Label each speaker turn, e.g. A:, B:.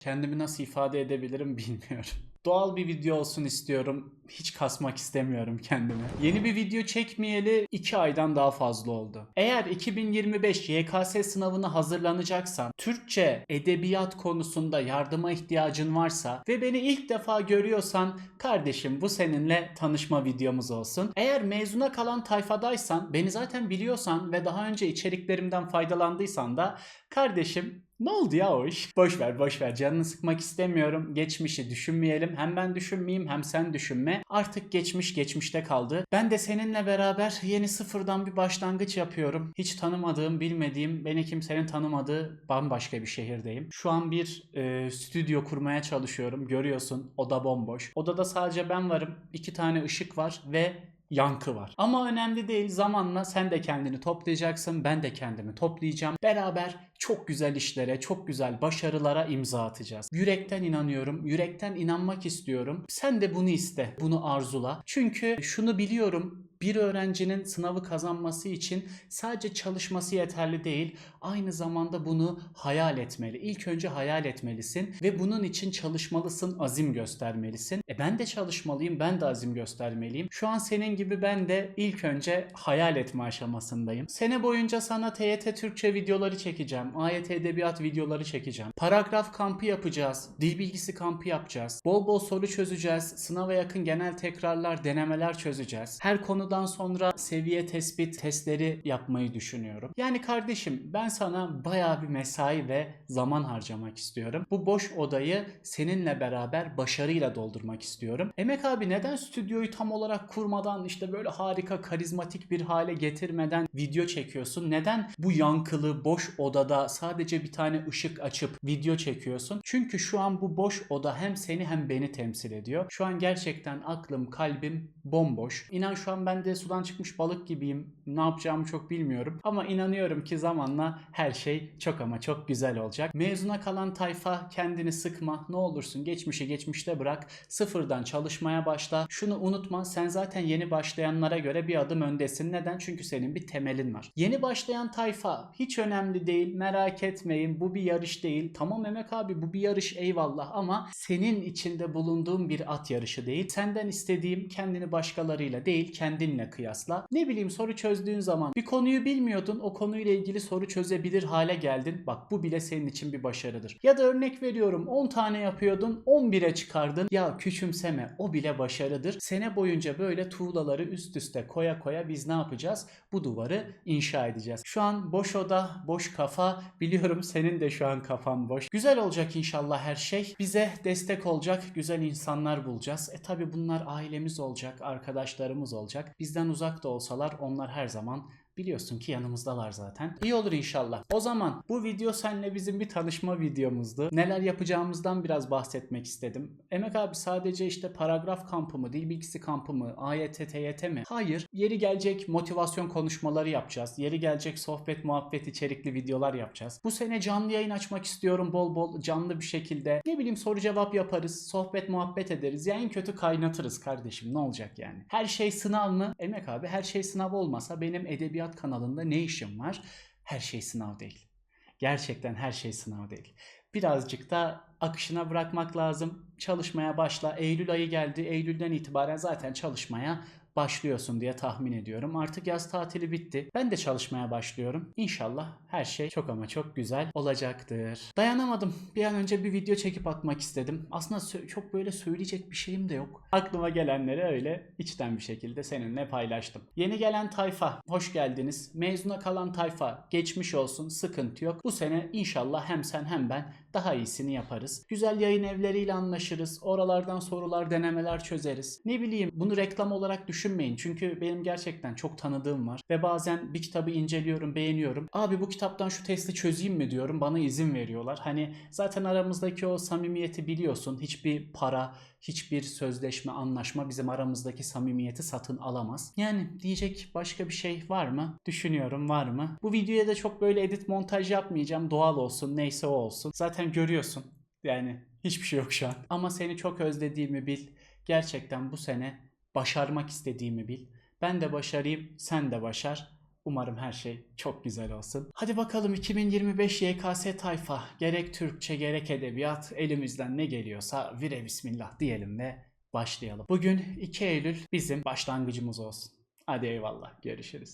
A: Kendimi nasıl ifade edebilirim bilmiyorum. Doğal bir video olsun istiyorum. Hiç kasmak istemiyorum kendimi. Yeni bir video çekmeyeli 2 aydan daha fazla oldu. Eğer 2025 YKS sınavına hazırlanacaksan, Türkçe, edebiyat konusunda yardıma ihtiyacın varsa ve beni ilk defa görüyorsan kardeşim bu seninle tanışma videomuz olsun. Eğer mezuna kalan tayfadaysan, beni zaten biliyorsan ve daha önce içeriklerimden faydalandıysan da kardeşim ne oldu ya o iş? Boş ver boş ver canını sıkmak istemiyorum. Geçmişi düşünmeyelim. Hem ben düşünmeyeyim hem sen düşünme. Artık geçmiş geçmişte kaldı. Ben de seninle beraber yeni sıfırdan bir başlangıç yapıyorum. Hiç tanımadığım, bilmediğim, beni kimsenin tanımadığı bambaşka bir şehirdeyim. Şu an bir e, stüdyo kurmaya çalışıyorum. Görüyorsun oda bomboş. Odada sadece ben varım. iki tane ışık var ve yankı var. Ama önemli değil. Zamanla sen de kendini toplayacaksın. Ben de kendimi toplayacağım. Beraber çok güzel işlere, çok güzel başarılara imza atacağız. Yürekten inanıyorum. Yürekten inanmak istiyorum. Sen de bunu iste. Bunu arzula. Çünkü şunu biliyorum. Bir öğrencinin sınavı kazanması için sadece çalışması yeterli değil. Aynı zamanda bunu hayal etmeli. İlk önce hayal etmelisin ve bunun için çalışmalısın, azim göstermelisin. E ben de çalışmalıyım, ben de azim göstermeliyim. Şu an senin gibi ben de ilk önce hayal etme aşamasındayım. Sene boyunca sana TYT Türkçe videoları çekeceğim. AYT Edebiyat videoları çekeceğim. Paragraf kampı yapacağız. Dil bilgisi kampı yapacağız. Bol bol soru çözeceğiz. Sınava yakın genel tekrarlar, denemeler çözeceğiz. Her konudan sonra seviye tespit testleri yapmayı düşünüyorum. Yani kardeşim ben sana bayağı bir mesai ve zaman harcamak istiyorum. Bu boş odayı seninle beraber başarıyla doldurmak istiyorum. Emek abi neden stüdyoyu tam olarak kurmadan işte böyle harika karizmatik bir hale getirmeden video çekiyorsun? Neden bu yankılı boş odada sadece bir tane ışık açıp video çekiyorsun? Çünkü şu an bu boş oda hem seni hem beni temsil ediyor. Şu an gerçekten aklım, kalbim bomboş. İnan şu an ben de sudan çıkmış balık gibiyim. Ne yapacağımı çok bilmiyorum. Ama inanıyorum ki zamanla her şey çok ama çok güzel olacak. Mezuna kalan tayfa kendini sıkma. Ne olursun geçmişi geçmişte bırak. Sıfırdan çalışmaya başla. Şunu unutma sen zaten yeni başlayanlara göre bir adım öndesin. Neden? Çünkü senin bir temelin var. Yeni başlayan tayfa hiç önemli değil. Merak etmeyin. Bu bir yarış değil. Tamam Emek abi bu bir yarış eyvallah ama senin içinde bulunduğun bir at yarışı değil. Senden istediğim kendini başkalarıyla değil kendinle kıyasla. Ne bileyim soru çözdüğün zaman bir konuyu bilmiyordun. O konuyla ilgili soru çözebilir hale geldin. Bak bu bile senin için bir başarıdır. Ya da örnek veriyorum 10 tane yapıyordun 11'e çıkardın. Ya küçümseme o bile başarıdır. Sene boyunca böyle tuğlaları üst üste koya koya biz ne yapacağız? Bu duvarı inşa edeceğiz. Şu an boş oda, boş kafa. Biliyorum senin de şu an kafan boş. Güzel olacak inşallah her şey. Bize destek olacak güzel insanlar bulacağız. E tabi bunlar ailemiz olacak, arkadaşlarımız olacak. Bizden uzak da olsalar onlar her zaman Biliyorsun ki yanımızdalar zaten. İyi olur inşallah. O zaman bu video seninle bizim bir tanışma videomuzdu. Neler yapacağımızdan biraz bahsetmek istedim. Emek abi sadece işte paragraf kampı mı, dil bilgisi kampı mı, AYT, TYT mi? Hayır. Yeri gelecek motivasyon konuşmaları yapacağız. Yeri gelecek sohbet, muhabbet içerikli videolar yapacağız. Bu sene canlı yayın açmak istiyorum bol bol canlı bir şekilde. Ne bileyim soru cevap yaparız, sohbet muhabbet ederiz. Ya en kötü kaynatırız kardeşim ne olacak yani? Her şey sınav mı? Emek abi her şey sınav olmasa benim edebiyat kanalında ne işim var? Her şey sınav değil. Gerçekten her şey sınav değil. Birazcık da akışına bırakmak lazım. Çalışmaya başla. Eylül ayı geldi. Eylül'den itibaren zaten çalışmaya başlıyorsun diye tahmin ediyorum. Artık yaz tatili bitti. Ben de çalışmaya başlıyorum. İnşallah her şey çok ama çok güzel olacaktır. Dayanamadım. Bir an önce bir video çekip atmak istedim. Aslında çok böyle söyleyecek bir şeyim de yok. Aklıma gelenleri öyle içten bir şekilde seninle paylaştım. Yeni gelen tayfa hoş geldiniz. Mezuna kalan tayfa geçmiş olsun. Sıkıntı yok. Bu sene inşallah hem sen hem ben daha iyisini yaparız. Güzel yayın evleriyle anlaşırız. Oralardan sorular, denemeler çözeriz. Ne bileyim bunu reklam olarak düşünmeyin. Çünkü benim gerçekten çok tanıdığım var. Ve bazen bir kitabı inceliyorum, beğeniyorum. Abi bu kitaptan şu testi çözeyim mi diyorum. Bana izin veriyorlar. Hani zaten aramızdaki o samimiyeti biliyorsun. Hiçbir para, hiçbir sözleşme, anlaşma bizim aramızdaki samimiyeti satın alamaz. Yani diyecek başka bir şey var mı? Düşünüyorum var mı? Bu videoya da çok böyle edit montaj yapmayacağım. Doğal olsun, neyse o olsun. Zaten görüyorsun. Yani hiçbir şey yok şu an. Ama seni çok özlediğimi bil. Gerçekten bu sene başarmak istediğimi bil. Ben de başarayım, sen de başar. Umarım her şey çok güzel olsun. Hadi bakalım 2025 YKS tayfa. Gerek Türkçe gerek edebiyat elimizden ne geliyorsa vire bismillah diyelim ve başlayalım. Bugün 2 Eylül bizim başlangıcımız olsun. Hadi eyvallah görüşürüz.